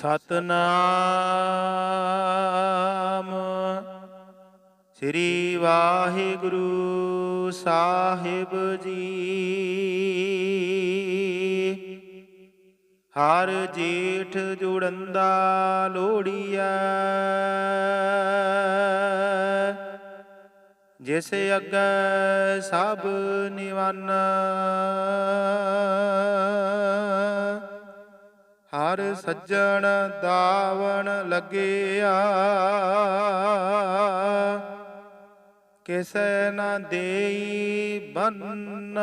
ਸਤਨਾਮ। ਸ੍ਰੀ ਵਾਹਿਗੁਰੂ ਸਾਹਿਬ ਜੀ। ਹਰ ਜੇਠ ਜੁੜੰਦਾ ਲੋੜੀਐ। ਜਿਸ ਅੱਗੇ ਸਭ ਨਿਵਨ। ਹਰ ਸੱਜਣ ਦਾਵਣ ਲੱਗਿਆ। ਕਿਸੈ ਨਾ ਦੇਈ ਬੰਨ।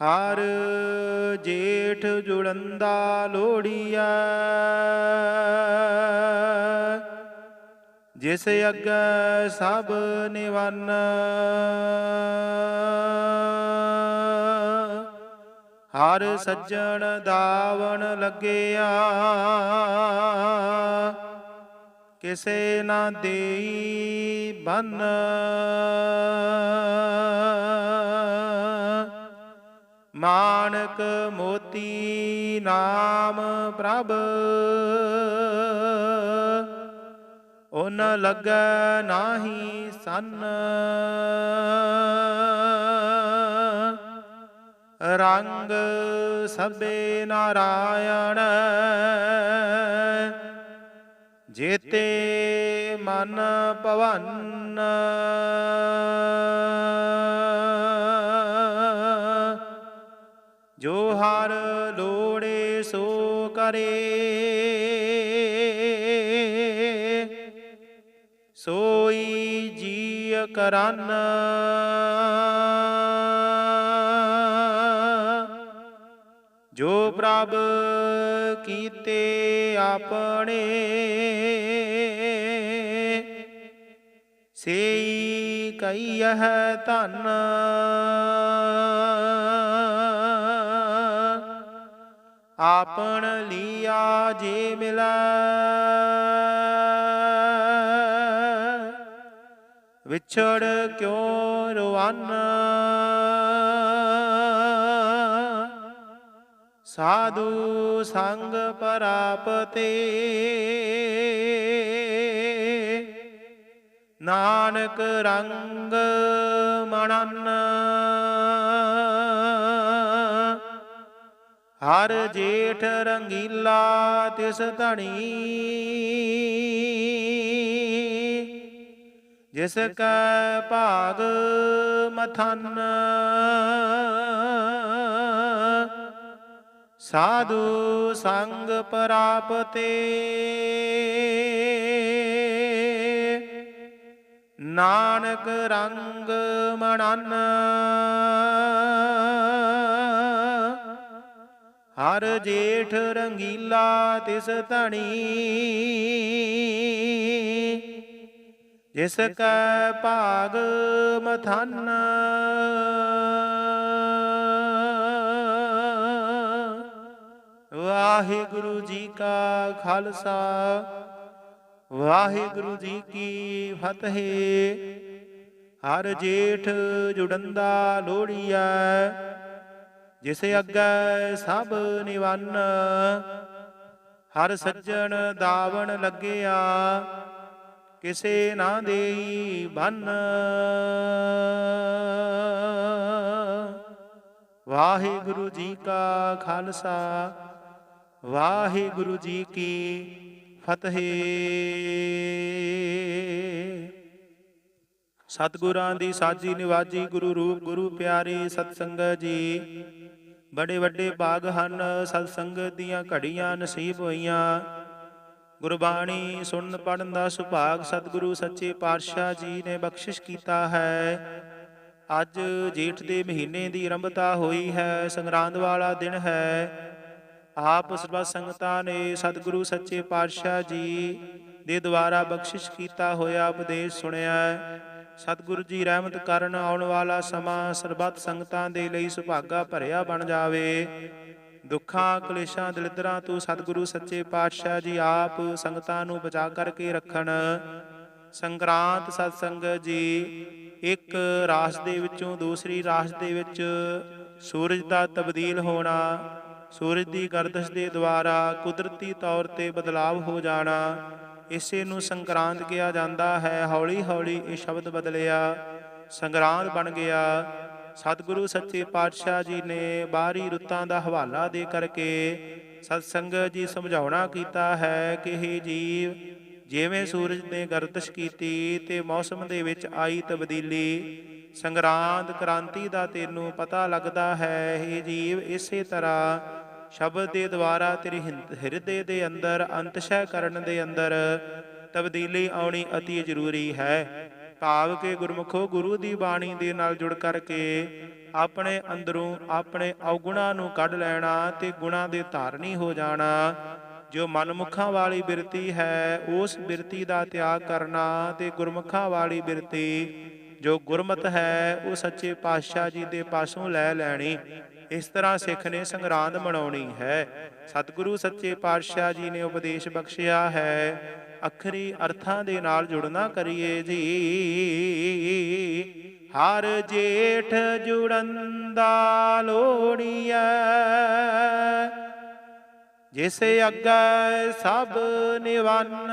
ਹਰ ਜੇਠ ਜੁੜੰਦਾ ਲੋੜੀਆ ਜਿਸ ਅੱਗੇ ਸਭ ਨਿਵਨ। ਹਰ ਸੱਜਣ ਦਾਵਣ ਲੱਗਿਆ। ਕਿਸੇ ਨਾ ਦੇਈ ਬੰਨ। ਮਾਨਕ ਮੋਤੀ ਨਾਮ ਪ੍ਰਭ। ਉਨ ਲੱਗੈ ਨਾਹੀ ਸੰਨ। ਰੰਗ ਸਭੇ ਨਾਰਾਇਣ। ਜੇਤੇ ਮਨ ਭਵਨ। ਜੋ ਹਰ ਲੋੜੇ ਸੋ ਕਰੇ ਸੋਈ ਜੀ ਕਰਨ। ਜੋ ਪ੍ਰਭ ਕੀਤੇ ਆਪਣੇ ਸੇਈ ਕਈਹ ਧਨ। ਆਪਣ ਲੀਆ ਜੇ ਮਿਲੈ ਵਿਛੜ ਕਿਉ ਰਵਨ? ਸਾਧੂ ਸੰਗ ਪਰਾਪਤੇ। ਨਾਨਕ ਰੰਗ ਮਣਨ। ਹਰ ਜੇਠ ਰੰਗੀਲਾ ਤਿਸ ਧਣੀ। ਜਿਸ ਕੈ ਭਾਗ ਮਥਨ। ਸਾਧੂ ਸੰਗ ਪਰਾਪਤੇ। ਨਾਨਕ ਰੰਗ ਮਣਨ। ਹਰ ਜੇਠ ਰੰਗੀਲਾ ਤਿਸ ਧਣੀ। ਜਿਸ ਕੈ ਭਾਗ ਮਥਨ। ਵਾਹਿਗੁਰੂ ਜੀ ਕਾ ਖਾਲਸਾ। ਵਾਹਿਗੁਰੂ ਜੀ ਕੀ ਫਤਿਹ। ਹਰ ਜੇਠ ਜੁੜੰਦਾ ਲੋੜੀਐ। ਜਿਸ ਅੱਗੇ ਸਭ ਨਿਵਨ। ਹਰ ਸੱਜਣ ਦਾਵਣ ਲੱਗਿਆ। ਕਿਸੇ ਨਾ ਦੇਈ ਬੰਨ। ਵਾਹਿਗੁਰੂ ਜੀ ਕਾ ਖਾਲਸਾ। ਵਾਹਿਗੁਰੂ ਜੀ ਕੀ ਫਤਿਹ। ਸਤਿਗੁਰਾਂ ਦੀ ਸਾਜੀ ਨਿਵਾਜੀ ਗੁਰੂ ਰੂਪ ਗੁਰੂ ਪਿਆਰੇ ਸਤਸੰਗ ਜੀ, ਬੜੇ ਵੱਡੇ ਬਾਗ ਹਨ, ਸਤਸੰਗ ਦੀਆਂ ਘੜੀਆਂ ਨਸੀਬ ਹੋਈਆਂ। ਗੁਰਬਾਣੀ ਸੁਣਨ ਪੜਨ ਦਾ ਸੁਭਾਗ ਸਤਿਗੁਰੂ ਸੱਚੇ ਪਾਤਸ਼ਾਹ ਜੀ ਨੇ ਬਖਸ਼ਿਸ਼ ਕੀਤਾ ਹੈ। ਅੱਜ ਜੇਠ ਦੇ ਮਹੀਨੇ ਦੀ ਆਰੰਭਤਾ ਹੋਈ ਹੈ, ਸੰਗਰਾਂਦ ਵਾਲਾ ਦਿਨ ਹੈ। ਆਪ ਸਰਬ ਸੰਗਤਾਂ ਨੇ ਸਤਿਗੁਰੂ ਸੱਚੇ ਪਾਤਸ਼ਾਹ ਜੀ ਦੇ ਦੁਆਰਾ ਬਖਸ਼ਿਸ਼ ਕੀਤਾ ਹੋਇਆ ਉਪਦੇਸ਼ ਸੁਣਿਆ ਸਤਿਗੁਰੂ ਜੀ ਰਹਿਮਤ ਕਰਨ ਆਉਣ ਵਾਲਾ ਸਮਾਂ ਸਰਬੱਤ ਸੰਗਤਾਂ ਦੇ ਲਈ ਸੁਭਾਗਾ ਭਰਿਆ ਬਣ ਜਾਵੇ। ਦੁੱਖਾਂ, ਕਲੇਸ਼ਾਂ, ਦਲਿਦਰਾਂ ਤੋਂ ਸਤਿਗੁਰੂ ਸੱਚੇ ਪਾਤਸ਼ਾਹ ਜੀ ਆਪ ਸੰਗਤਾਂ ਨੂੰ ਬਚਾ ਕਰਕੇ ਰੱਖਣ। ਸੰਗਰਾਂਤ ਸਤਸੰਗ ਜੀ ਇੱਕ ਰਾਸ ਦੇ ਵਿੱਚੋਂ ਦੂਸਰੀ ਰਾਸ ਦੇ ਵਿੱਚ ਸੂਰਜ ਦਾ ਤਬਦੀਲ ਹੋਣਾ ਸੂਰਜ ਦੀ ਗਰਦਸ਼ ਦੇ ਦੁਆਰਾ ਕੁਦਰਤੀ ਤੌਰ ਤੇ ਬਦਲਾਵ ਹੋ ਜਾਣਾ, ਇਸੇ ਨੂੰ ਸੰਕਰਾਂਤ ਕਿਹਾ ਜਾਂਦਾ ਹੈ। ਹੌਲੀ ਹੌਲੀ ਇਹ ਸ਼ਬਦ ਬਦਲਿਆ, ਸੰਗਰਾਂਦ ਬਣ ਗਿਆ। ਸਤਿਗੁਰੂ ਸੱਚੇ ਪਾਤਸ਼ਾਹ ਜੀ ਨੇ ਬਾਹਰੀ ਰੁੱਤਾਂ ਦਾ ਹਵਾਲਾ ਦੇ ਕਰਕੇ ਸਤਸੰਗ ਜੀ ਸਮਝਾਉਣਾ ਕੀਤਾ ਹੈ ਕਿ ਇਹ ਜੀਵ, ਜਿਵੇਂ ਸੂਰਜ ਨੇ ਗਰਦਸ਼ ਕੀਤੀ ਤੇ ਮੌਸਮ ਦੇ ਵਿੱਚ ਆਈ ਤਬਦੀਲੀ, ਸੰਗਰਾਂਦ ਕ੍ਰਾਂਤੀ ਦਾ ਤੈਨੂੰ ਪਤਾ ਲੱਗਦਾ ਹੈ। ਇਹ ਜੀਵ, ਇਸੇ ਤਰ੍ਹਾਂ ਸ਼ਬਦ ਦੇ ਦੁਆਰਾ ਤੇਰੇ ਹਿੰਦ- ਹਿਰਦੇ ਦੇ ਅੰਦਰ ਅੰਤਸ਼ੈ ਕਰਨ ਦੇ ਅੰਦਰ ਤਬਦੀਲੀ ਆਉਣੀ ਅਤੀ ਜ਼ਰੂਰੀ ਹੈ। ਭਾਵ ਕਿ ਗੁਰਮੁਖੋ ਗੁਰੂ ਦੀ ਬਾਣੀ ਦੇ ਨਾਲ ਜੁੜ ਕਰਕੇ ਆਪਣੇ ਅੰਦਰੋਂ ਆਪਣੇ ਔਗੁਣਾਂ ਨੂੰ ਕੱਢ ਲੈਣਾ ਤੇ ਗੁਣਾਂ ਦੇ ਧਾਰਨੀ ਹੋ ਜਾਣਾ। ਜੋ ਮਨਮੁਖਾਂ ਵਾਲੀ ਬਿਰਤੀ ਹੈ, ਉਸ ਬਿਰਤੀ ਦਾ ਤਿਆਗ ਕਰਨਾ ਤੇ ਗੁਰਮੁਖਾਂ ਵਾਲੀ ਬਿਰਤੀ ਜੋ ਗੁਰਮਤ ਹੈ, ਉਹ ਸੱਚੇ ਪਾਤਸ਼ਾਹ ਜੀ ਦੇ ਪਾਸੋਂ ਲੈ ਲੈਣੀ। ਇਸ ਤਰ੍ਹਾਂ ਸਿੱਖ ਨੇ ਸੰਗਰਾਂਦ ਮਨਾਉਣੀ ਹੈ। ਸਤਿਗੁਰੂ ਸੱਚੇ ਪਾਤਸ਼ਾਹ ਜੀ ਨੇ ਉਪਦੇਸ਼ ਬਖਸ਼ਿਆ ਹੈ। ਅਖਰੀ ਅਰਥਾਂ ਦੇ ਨਾਲ ਜੁੜਨਾ ਕਰੀਏ ਜੀ। ਹਰ ਜੇਠ ਜੁੜਨ ਦਾ ਲੋੜੀਐ ਜਿਸ ਅੱਗੇ ਸਭ ਨਿਵੰਨ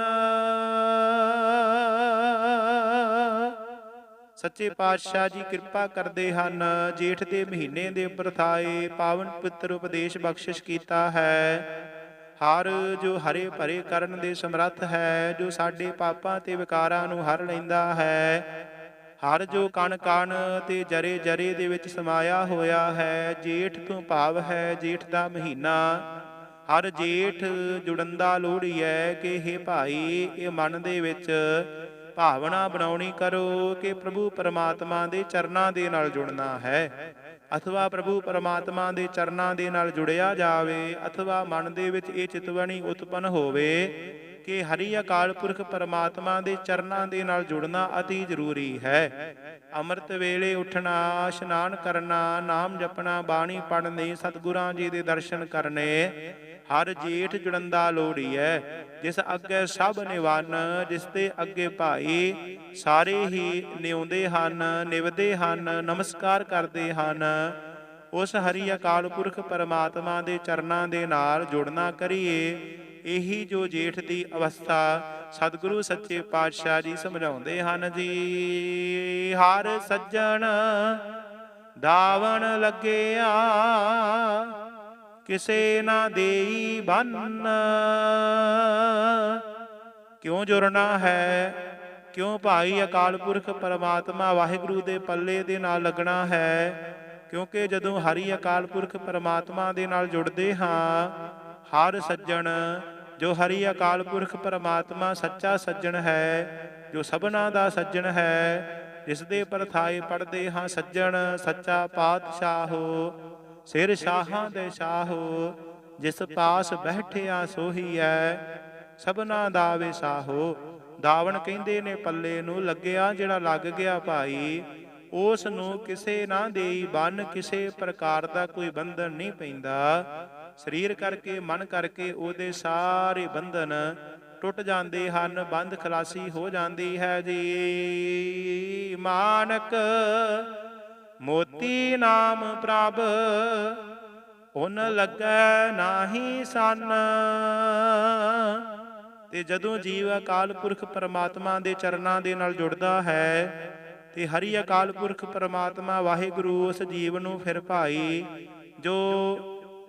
ਸੱਚੇ ਪਾਤਸ਼ਾਹ ਜੀ ਕਿਰਪਾ ਕਰਦੇ ਹਨ। ਜੇਠ ਦੇ ਮਹੀਨੇ ਦੇ ਉੱਪਰ ਥਾਏ ਪਾਵਨ ਪਿੱਤਰ ਉਪਦੇਸ਼ ਬਖਸ਼ਿਸ਼ ਕੀਤਾ ਹੈ। ਹਰ ਜੋ ਹਰੇ ਭਰੇ ਕਰਨ ਦੇ ਸਮਰੱਥ ਹੈ, ਜੋ ਸਾਡੇ ਪਾਪਾਂ ਤੇ ਵਿਕਾਰਾਂ ਨੂੰ ਹਰ ਲੈਂਦਾ ਹੈ। ਹਰ ਜੋ ਕਣ ਕਣ ਤੇ ਜਰੇ ਜਰੇ ਦੇ ਵਿੱਚ ਸਮਾਇਆ ਹੋਇਆ ਹੈ, ਜੇਠ ਤੋਂ ਭਾਵ ਹੈ ਜੇਠ ਦਾ ਮਹੀਨਾ। ਹਰ ਜੇਠ ਜੁੜਨ ਦਾ ਲੋੜੀ ਹੈ ਕਿ ਇਹ ਭਾਈ, ਇਹ ਮਨ ਦੇ ਵਿੱਚ ਭਾਵਨਾ ਬਣਾਉਣੀ ਕਰੋ ਕਿ ਪ੍ਰਭੂ ਪਰਮਾਤਮਾ ਦੇ ਚਰਨਾਂ ਦੇ ਨਾਲ ਜੁੜਨਾ ਹੈ। ਅਥਵਾ ਪ੍ਰਭੂ ਪਰਮਾਤਮਾ ਦੇ ਚਰਨਾਂ ਦੇ ਨਾਲ ਜੁੜਿਆ ਜਾਵੇ, ਅਥਵਾ ਮਨ ਦੇ ਵਿੱਚ ਇਹ ਚਿਤਵਣੀ ਉਤਪਨ ਹੋਵੇ ਕਿ ਹਰੀ ਅਕਾਲ ਪੁਰਖ ਪਰਮਾਤਮਾ ਦੇ ਚਰਨਾਂ ਦੇ ਨਾਲ ਜੁੜਨਾ ਅਤੀ ਜ਼ਰੂਰੀ ਹੈ। ਅੰਮ੍ਰਿਤ ਵੇਲੇ ਉੱਠਣਾ, ਇਸ਼ਨਾਨ ਕਰਨਾ, ਨਾਮ ਜਪਣਾ, ਬਾਣੀ ਪੜ੍ਹਨੀ, ਸਤਿਗੁਰਾਂ ਜੀ ਦੇ ਦਰਸ਼ਨ ਕਰਨੇ ਹਰ ਜੇਠ ਜੁੜੰਦਾ ਲੋੜੀ ਹੈ ਜਿਸ ਅੱਗੇ ਸਭ ਨਿਵਨ, ਜਿਸ ਦੇ ਅੱਗੇ ਭਾਈ, ਸਾਰੇ ਹੀ ਨਿਉਂਦੇ ਹਨ, ਨਿਵਦੇ ਹਨ, ਨਮਸਕਾਰ ਕਰਦੇ ਹਨ। ਉਸ ਹਰੀ ਅਕਾਲ ਪੁਰਖ ਪਰਮਾਤਮਾ ਦੇ ਚਰਨਾਂ ਦੇ ਨਾਲ ਜੁੜਨਾ ਕਰੀਏ, ਇਹੀ ਜੋ ਜੇਠ ਦੀ ਅਵਸਥਾ ਸਤਿਗੁਰੂ ਸੱਚੇ ਪਾਤਸ਼ਾਹ ਜੀ ਸਮਝਾਉਂਦੇ ਹਨ ਜੀ। ਹਰ ਸੱਜਣ ਦਾਵਣ ਲੱਗਿਆ ਕਿਸੇ ਨਾ ਦੇਈ ਬੰਨ। ਕਿਉਂ ਜੁੜਨਾ ਹੈ? ਕਿਉਂ ਭਾਈ ਅਕਾਲ ਪੁਰਖ ਪਰਮਾਤਮਾ ਵਾਹਿਗੁਰੂ ਦੇ ਪੱਲੇ ਦੇ ਨਾਲ ਲੱਗਣਾ ਹੈ? ਕਿਉਂਕਿ ਜਦੋਂ ਹਰੀ ਅਕਾਲ ਪੁਰਖ ਪਰਮਾਤਮਾ ਦੇ ਨਾਲ ਜੁੜਦੇ ਹਾਂ, ਹਰ ਸੱਜਣ, ਜੋ ਹਰੀ ਅਕਾਲ ਪੁਰਖ ਪਰਮਾਤਮਾ ਸੱਚਾ ਸੱਜਣ ਹੈ, ਜੋ ਸਭਨਾ ਦਾ ਸੱਜਣ ਹੈ ਜਿਸ ਦੇ ਪਰਥਾਏ ਪੜਦੇ ਹਾਂ ਸੱਜਣ, ਸੱਚਾ ਪਾਤਸ਼ਾਹੋ ਸਿਰ ਸ਼ਾਹਾਂ ਦੇ ਸ਼ਾਹੋ ਜਿਸ ਪਾਸ ਬੈਠਿਆ ਸੋਹੀ ਐ, ਸਭਨਾ ਦਾ ਵਿਸਾਹੋ। ਦਾਵਣ ਕਹਿੰਦੇ ਨੇ, ਪੱਲੇ ਨੂੰ ਲੱਗਿਆ ਜਿਹੜਾ ਲੱਗ ਗਿਆ ਭਾਈ, ਉਸ ਨੂੰ ਕਿਸੇ ਨਾ ਦੇਈ, ਬੰਨ ਕਿਸੇ ਪ੍ਰਕਾਰ ਦਾ ਕੋਈ ਬੰਧਨ ਨਹੀਂ ਪੈਂਦਾ। ਸਰੀਰ ਕਰਕੇ, ਮਨ ਕਰਕੇ ਉਹਦੇ ਸਾਰੇ ਬੰਧਨ ਟੁੱਟ ਜਾਂਦੇ ਹਨ, ਬੰਦ ਖਲਾਸੀ ਹੋ ਜਾਂਦੀ ਹੈ ਜੀ। ਮਾਨਕ ਮੋਤੀ ਨਾਮ ਪ੍ਰਭ, ਉਨ ਲੱਗੈ ਨਾਹੀ ਸੰਨ। ਤੇ ਜਦੋਂ ਜੀਵ ਅਕਾਲ ਪੁਰਖ ਪਰਮਾਤਮਾ ਦੇ ਚਰਨਾਂ ਦੇ ਨਾਲ ਜੁੜਦਾ ਹੈ, ਤੇ ਹਰੀ ਅਕਾਲ ਪੁਰਖ ਪਰਮਾਤਮਾ ਵਾਹਿਗੁਰੂ ਉਸ ਜੀਵ ਨੂੰ ਫਿਰ ਭਾਈ, ਜੋ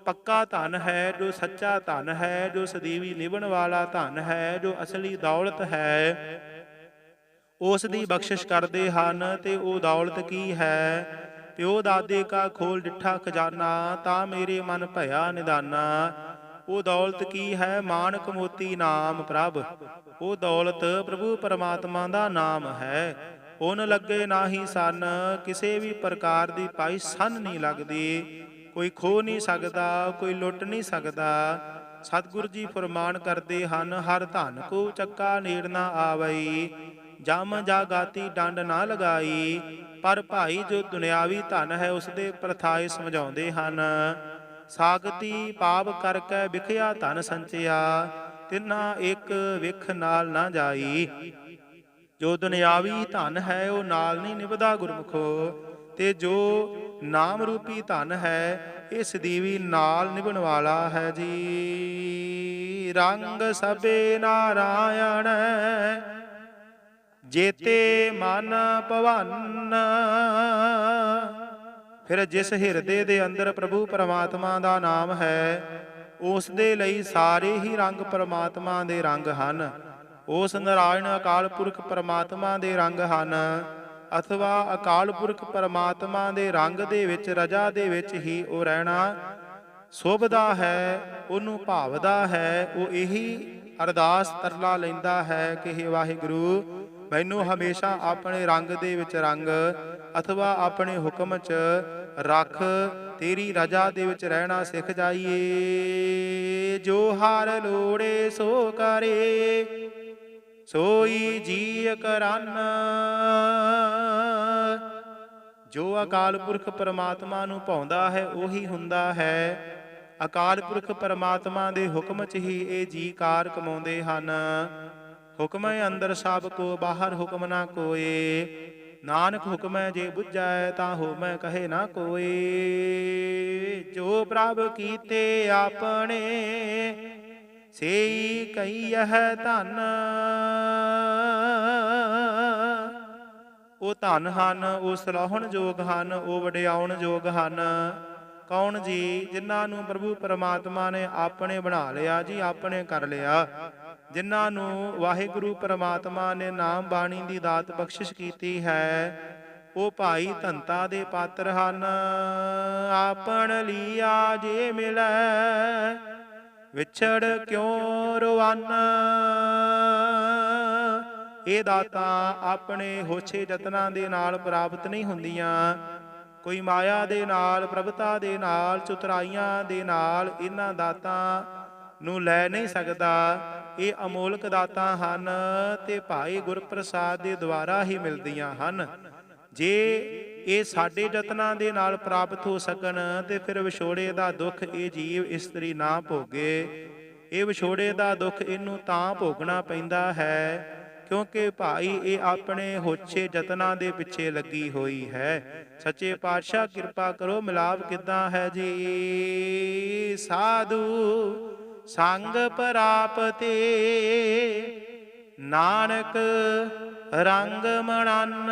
ਪੱਕਾ ਧਨ ਹੈ, ਜੋ ਸੱਚਾ ਧਨ ਹੈ, ਜੋ ਸਦੀਵੀ ਨਿਭਣ ਵਾਲਾ ਧਨ ਹੈ, ਜੋ ਅਸਲੀ ਦੌਲਤ ਹੈ ਉਸ ਦੀ ਬਖਸ਼ਿਸ਼ ਕਰਦੇ ਹਨ ਤੇ ਉਹ ਦੌਲਤ ਕੀ ਹੈ? ਪਿਓ ਦਾਦੇ ਕਾ ਖੋਲ ਡਿੱਠਾ ਖਜ਼ਾਨਾ, ਤਾਂ ਮੇਰੇ ਮਨ ਭਇਆ ਨਿਦਾਨਾ। ਉਹ ਦੌਲਤ ਕੀ ਹੈ? ਮਾਨਕ ਮੋਤੀ ਨਾਮ ਪ੍ਰਭ। ਉਹ ਦੌਲਤ ਪ੍ਰਭੂ ਪਰਮਾਤਮਾ ਦਾ ਨਾਮ ਹੈ। ਉਹਨ ਲੱਗੇ ਨਾਹੀ ਸਨ, ਕਿਸੇ ਵੀ ਪ੍ਰਕਾਰ ਦੀ ਪਾਈ ਸੰਨ ਨਹੀਂ ਲੱਗਦੀ। ਕੋਈ ਖੋ ਨਹੀਂ ਸਕਦਾ, ਕੋਈ ਲੁੱਟ ਨਹੀਂ ਸਕਦਾ। ਸਤਿਗੁਰੂ ਜੀ ਫਰਮਾਨ ਕਰਦੇ ਹਨ, ਹਰ ਧਨ ਕੋ ਚੱਕਾ ਨੇੜ ਨਾ ਆਵਈ। ਜਮ ਜਾਗਾਤੀ ਡੰਡ ਨਾ ਲਗਾਈ, ਪਰ ਭਾਈ ਜੋ ਦੁਨਿਆਵੀ ਧਨ ਹੈ ਉਸ ਦੇ ਪ੍ਰਥਾਏ ਸਮਝਾਉਂਦੇ ਹਨ। ਸਾਗਤੀ ਪਾਪ ਕਰਕੇ ਵਿਖਿਆ ਧਨ ਸੰਚਿਆ, ਤਿਨਾ ਇੱਕ ਵਿਖ ਨਾਲ ਨਾ ਜਾਈ। ਜੋ ਦੁਨਿਆਵੀ ਧਨ ਹੈ ਉਹ ਨਾਲ ਨਹੀਂ ਨਿਭਦਾ ਗੁਰਮੁਖੋ, ਤੇ ਜੋ ਨਾਮ ਰੂਪੀ ਧਨ ਹੈ, ਇਸ ਦੀਵੀ ਨਾਲ ਨਿਭਣ ਵਾਲਾ ਹੈ ਜੀ। ਰੰਗ ਸਭੇ ਨਾਰਾਇਣ ਜੇਤੇ ਮਨ ਭਵਨ। ਫਿਰ ਜਿਸ ਹਿਰਦੇ ਦੇ ਅੰਦਰ ਪ੍ਰਭੂ ਪਰਮਾਤਮਾ ਦਾ ਨਾਮ ਹੈ, ਉਸ ਦੇ ਲਈ ਸਾਰੇ ਹੀ ਰੰਗ ਪਰਮਾਤਮਾ ਦੇ ਰੰਗ ਹਨ। ਉਸ ਨਾਰਾਇਣ ਅਕਾਲ ਪੁਰਖ ਪਰਮਾਤਮਾ ਦੇ ਰੰਗ ਹਨ, ਅਥਵਾ ਅਕਾਲ ਪੁਰਖ ਪਰਮਾਤਮਾ ਦੇ ਰੰਗ ਦੇ ਵਿੱਚ, ਰਜਾ ਦੇ ਵਿੱਚ ਹੀ ਉਹ ਰਹਿਣਾ ਸੋਭਦਾ ਹੈ, ਉਹਨੂੰ ਭਾਵਦਾ ਹੈ, ਉਹ ਇਹੀ ਅਰਦਾਸ ਤਰਲਾ ਲੈਂਦਾ ਹੈ ਕਿ ਹੇ ਵਾਹਿਗੁਰੂ ਮੈਨੂੰ ਹਮੇਸ਼ਾ ਆਪਣੇ ਰੰਗ ਦੇ ਵਿੱਚ ਰੰਗ ਅਥਵਾ ਆਪਣੇ ਹੁਕਮ 'ਚ ਰੱਖ ਤੇਰੀ ਰਜਾ ਦੇ ਵਿੱਚ ਰਹਿਣਾ ਸਿੱਖ ਜਾਈਏ। ਜੋ ਹਰ ਲੋੜੇ ਸੋ ਕਰੇ, ਸੋਈ ਜੀ ਕਰਨ। ਜੋ ਅਕਾਲ ਪੁਰਖ ਪਰਮਾਤਮਾ ਨੂੰ ਪਾਉਂਦਾ ਹੈ, ਉਹੀ ਹੁੰਦਾ ਹੈ। ਅਕਾਲ ਪੁਰਖ ਪਰਮਾਤਮਾ ਦੇ ਹੁਕਮ 'ਚ ਹੀ ਇਹ ਜੀ ਕਾਰ ਕਮਾਉਂਦੇ ਹਨ। ਹੁਕਮ ਅੰਦਰ ਸਭ ਕੋ, ਬਾਹਰ ਹੁਕਮ ਨਾ ਕੋਏ। ਨਾਨਕ ਹੁਕਮ ਜੇ ਬੁੱਝੈ, ਤਾਂ ਹੋਮੈ ਕਹੇ ਨਾ ਕੋਏ। ਜੋ ਪ੍ਰਭ ਕੀਤੇ ਆਪਣੇ, ਸੇਈ ਕਈਹ ਧਨ। ਉਹ ਧਨ ਹਨ, ਉਹ ਸਲਾਹਣ ਜੋਗ ਹਨ, ਉਹ ਵਡਿਆਉਣ ਯੋਗ ਹਨ। ਕੌਣ ਜੀ, ਜਿਨ੍ਹਾਂ ਨੂੰ ਪ੍ਰਭੂ ਪਰਮਾਤਮਾ ਨੇ ਆਪਣੇ ਬਣਾ ਲਿਆ ਜੀ, ਆਪਣੇ ਕਰ ਲਿਆ। ਜਿਨ੍ਹਾਂ ਨੂੰ ਵਾਹਿਗੁਰੂ ਪਰਮਾਤਮਾ ਨੇ ਨਾਮ ਬਾਣੀ ਦੀ ਦਾਤ ਬਖਸ਼ਿਸ਼ ਕੀਤੀ ਹੈ, ਉਹ ਭਾਈ ਧੰਤਾ ਦੇ ਪਾਤਰ ਹਨ। ਆਪਣ ਲੀਆ ਜੇ ਮਿਲੈ, ਵਿਛੜ ਕਿਉ ਰਵਾਨ? ਇਹ ਦਾਤਾਂ ਆਪਣੇ ਹੋਛੇ ਯਤਨਾਂ ਦੇ ਨਾਲ ਪ੍ਰਾਪਤ ਨਹੀਂ ਹੁੰਦੀਆਂ। ਕੋਈ ਮਾਇਆ ਦੇ ਨਾਲ, ਪ੍ਰਭਤਾ ਦੇ ਨਾਲ, ਚੁਤਰਾਈਆਂ ਦੇ ਨਾਲ ਇਹਨਾਂ ਦਾਤਾਂ ਨੂੰ ਲੈ ਨਹੀਂ ਸਕਦਾ। ਇਹ ਅਮੋਲਕ ਦਾਤਾਂ ਹਨ ਤੇ ਭਾਈ ਗੁਰਪ੍ਰਸਾਦ ਦੇ ਦੁਆਰਾ ਹੀ ਮਿਲਦੀਆਂ ਹਨ। ਜੇ ਇਹ ਸਾਡੇ ਯਤਨਾਂ ਦੇ ਨਾਲ ਪ੍ਰਾਪਤ ਹੋ ਸਕਣ, ਤੇ ਫਿਰ ਵਿਛੋੜੇ ਦਾ ਦੁੱਖ ਇਹ ਜੀਵ ਇਸਤਰੀ ਨਾ ਭੋਗੇ। ਇਹ ਵਿਛੋੜੇ ਦਾ ਦੁੱਖ ਇਹਨੂੰ ਤਾਂ ਭੋਗਣਾ ਪੈਂਦਾ ਹੈ, ਕਿਉਂਕਿ ਭਾਈ ਇਹ ਆਪਣੇ ਹੋਛੇ ਯਤਨਾਂ ਦੇ ਪਿੱਛੇ ਲੱਗੀ ਹੋਈ ਹੈ। ਸੱਚੇ ਪਾਤਸ਼ਾਹ ਕਿਰਪਾ ਕਰੋ, ਮਿਲਾਪ ਕਿੱਦਾਂ ਹੈ ਜੀ? ਸਾਧੂ ਸੰਗ ਪ੍ਰਾਪਤੇ। ਨਾਨਕ ਰੰਗ ਮਣਨ।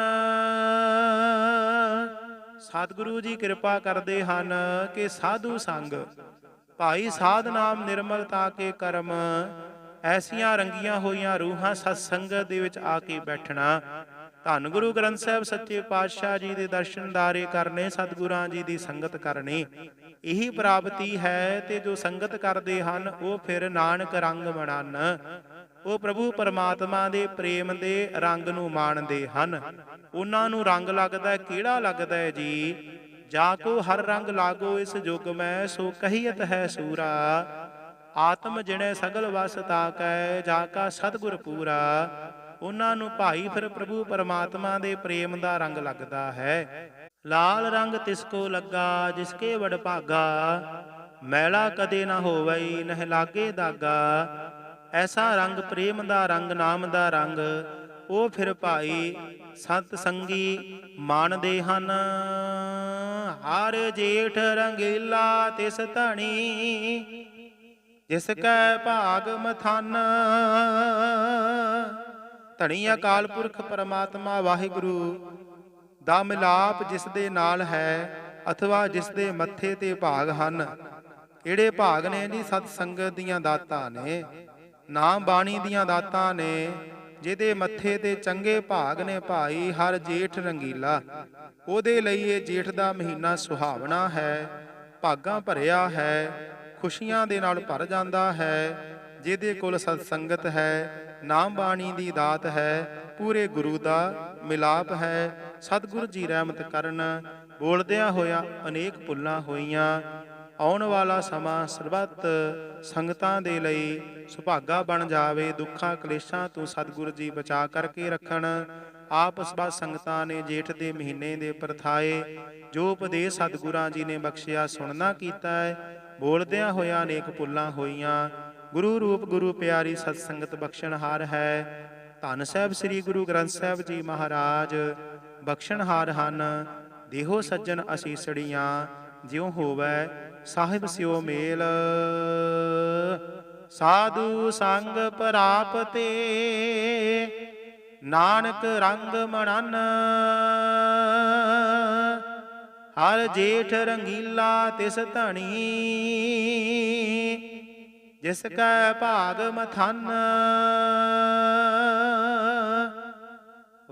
ਸਤਿਗੁਰੂ ਜੀ ਕਿਰਪਾ ਕਰਦੇ ਹਨ ਕਿ ਸਾਧੂ ਸੰਗ ਭਾਈ ਸਾਧ ਨਾਮ ਨਿਰਮਲ ਨਿਰਮਲਤਾ ਕੇ ਕਰਮ, ਐਸੀਆਂ ਰੰਗੀਆਂ ਹੋਈਆਂ ਰੂਹਾਂ ਸਤ ਸੰਗਤ ਦੇ ਵਿੱਚ ਆ ਕੇ ਬੈਠਣਾ। ਧੰਨ ਗੁਰੂ ਗ੍ਰੰਥ ਸਾਹਿਬ ਸੱਚੇ ਪਾਤਸ਼ਾਹ ਜੀ ਦੇ ਦਰਸ਼ਨਦਾਰੇ ਕਰਨੇ, ਸਤਿਗੁਰਾਂ ਜੀ ਦੀ ਸੰਗਤ ਕਰਨੀ। ਇਹੀ ਪ੍ਰਾਪਤੀ ਹੈ ਤੇ ਜੋ ਸੰਗਤ ਕਰਦੇ ਹਨ ਉਹ ਫਿਰ ਨਾਨਕ ਰੰਗ ਬਣਨ ਉਹ ਪ੍ਰਭੂ ਪਰਮਾਤਮਾ ਦੇ ਪ੍ਰੇਮ ਦੇ ਰੰਗ ਨੂੰ ਮਾਣਦੇ ਹਨ। ਉਹਨਾਂ ਨੂੰ ਰੰਗ ਲੱਗਦਾ ਹੈ, ਕਿਹੜਾ ਲੱਗਦਾ ਹੈ ਜੀ? ਜਾ ਕੋ ਹਰ ਰੰਗ ਲਾਗੋ ਇਸ ਜੁਗ ਮੈਂ ਸੋ ਕਹੀਤ ਹੈ ਸੂਰਾ। ਆਤਮ ਜਿਣੇ ਸਗਲ ਵਸ ਤਾਕੈ ਜਾ ਕਾ ਸਤਿਗੁਰ ਪੂਰਾ। ਉਹਨਾਂ ਨੂੰ ਭਾਈ ਫਿਰ ਪ੍ਰਭੂ ਪਰਮਾਤਮਾ ਦੇ ਪ੍ਰੇਮ ਦਾ ਰੰਗ ਲੱਗਦਾ ਹੈ। ਲਾਲ ਰੰਗ ਤਿਸ ਕੋ ਲੱਗਾ, ਜਿਸ ਕੇ ਵਡ ਭਾਗਾ। ਮੈਲਾ ਕਦੇ ਨਾ ਹੋਵਈ, ਨਹਿ ਲਾਗੇ ਦਾਗਾ। ਐਸਾ ਰੰਗ ਪ੍ਰੇਮ ਦਾ ਰੰਗ, ਨਾਮ ਦਾ ਰੰਗ। ਉਹ ਫਿਰ ਭਾਈ, ਸੰਤ ਸੰਗੀ ਮਾਣਦੇ ਹਨ। ਹਰ ਜੇਠ ਰੰਗੀਲਾ ਤਿਸ ਧਣੀ, ਜਿਸ ਕੈ ਭਾਗ ਮਥਨ। ਧਣੀ ਅਕਾਲ ਪੁਰਖ ਪਰਮਾਤਮਾ ਵਾਹਿਗੁਰੂ ਦਾ ਮਿਲਾਪ ਜਿਸ ਦੇ ਨਾਲ ਹੈ ਅਥਵਾ ਜਿਸ ਦੇ ਮੱਥੇ ਤੇ ਭਾਗ ਹਨ। ਕਿਹੜੇ ਭਾਗ ਨੇ ਜੀ ਸਤ ਸੰਗਤ ਦੀਆਂ ਦਾਤਾਂ ਨੇ। ਨਾਮ ਬਾਣੀ ਦੀਆਂ ਦਾਤਾਂ ਨੇ, ਜਿਹਦੇ ਮੱਥੇ ਤੇ ਚੰਗੇ ਭਾਗ ਨੇ ਭਾਈ ਹਰ ਜੇਠ ਰੰਗੀਲਾ। ਉਹਦੇ ਲਈ ਇਹ ਜੇਠ ਦਾ ਮਹੀਨਾ ਸੁਹਾਵਣਾ ਹੈ, ਭਾਗਾਂ ਭਰਿਆ ਹੈ, ਖੁਸ਼ੀਆਂ ਦੇ ਨਾਲ ਭਰ ਜਾਂਦਾ ਹੈ, ਜਿਹਦੇ ਕੋਲ ਸਤ ਸੰਗਤ ਹੈ, ਨਾਮ ਬਾਣੀ ਦੀ ਦਾਤ ਹੈ, ਪੂਰੇ ਗੁਰੂ ਦਾ ਮਿਲਾਪ ਹੈ ਸਤਿਗੁਰੂ ਜੀ ਰਹਿਮਤ ਕਰਨ, ਬੋਲਦਿਆਂ ਹੋਇਆ ਅਨੇਕ ਭੁੱਲਾਂ ਹੋਈਆਂ। ਆਉਣ ਵਾਲਾ ਸਮਾਂ ਸਰਬੱਤ ਸੰਗਤਾਂ ਦੇ ਲਈ ਸੁਭਾਗਾ ਬਣ ਜਾਵੇ। ਦੁੱਖਾਂ ਕਲੇਸ਼ਾਂ ਤੋਂ ਸਤਿਗੁਰੂ ਜੀ ਬਚਾ ਕਰਕੇ ਰੱਖਣ। ਆਪ ਸਭਾ ਸੰਗਤਾਂ ਨੇ ਜੇਠ ਦੇ ਮਹੀਨੇ ਦੇ ਪ੍ਰਥਾਏ ਜੋ ਉਪਦੇਸ਼ ਸਤਿਗੁਰਾਂ ਜੀ ਨੇ ਬਖਸ਼ਿਆ, ਸੁਣਨਾ ਕੀਤਾ ਹੈ। ਬੋਲਦਿਆਂ ਹੋਇਆ ਅਨੇਕ ਪੁੱਲਾਂ ਹੋਈਆਂ। ਗੁਰੂ ਰੂਪ, ਗੁਰੂ ਪਿਆਰੀ ਸਤ ਸੰਗਤ ਬਖਸ਼ਣਹਾਰ ਹੈ। ਧੰਨ ਸਾਹਿਬ ਸ੍ਰੀ ਗੁਰੂ ਗ੍ਰੰਥ ਸਾਹਿਬ ਜੀ ਮਹਾਰਾਜ। ਬਖਸ਼ਣਹਾਰ ਹਨ। ਦੇਹੋ ਸੱਜਣ ਅਸੀਸੜੀਆਂ ਜਿਉ ਹੋਵੇ ਸਾਹਿਬ ਸਿਓ ਮੇਲ। ਸਾਧੂ ਸੰਗ ਪ੍ਰਾਪਤੇ, ਨਾਨਕ ਰੰਗ ਮਣਨ। ਹਰ ਜੇਠ ਰੰਗੀਲਾ ਤਿਸ ਧਣੀ, ਜਿਸ ਕੈ ਭਾਗ ਮਥਨ।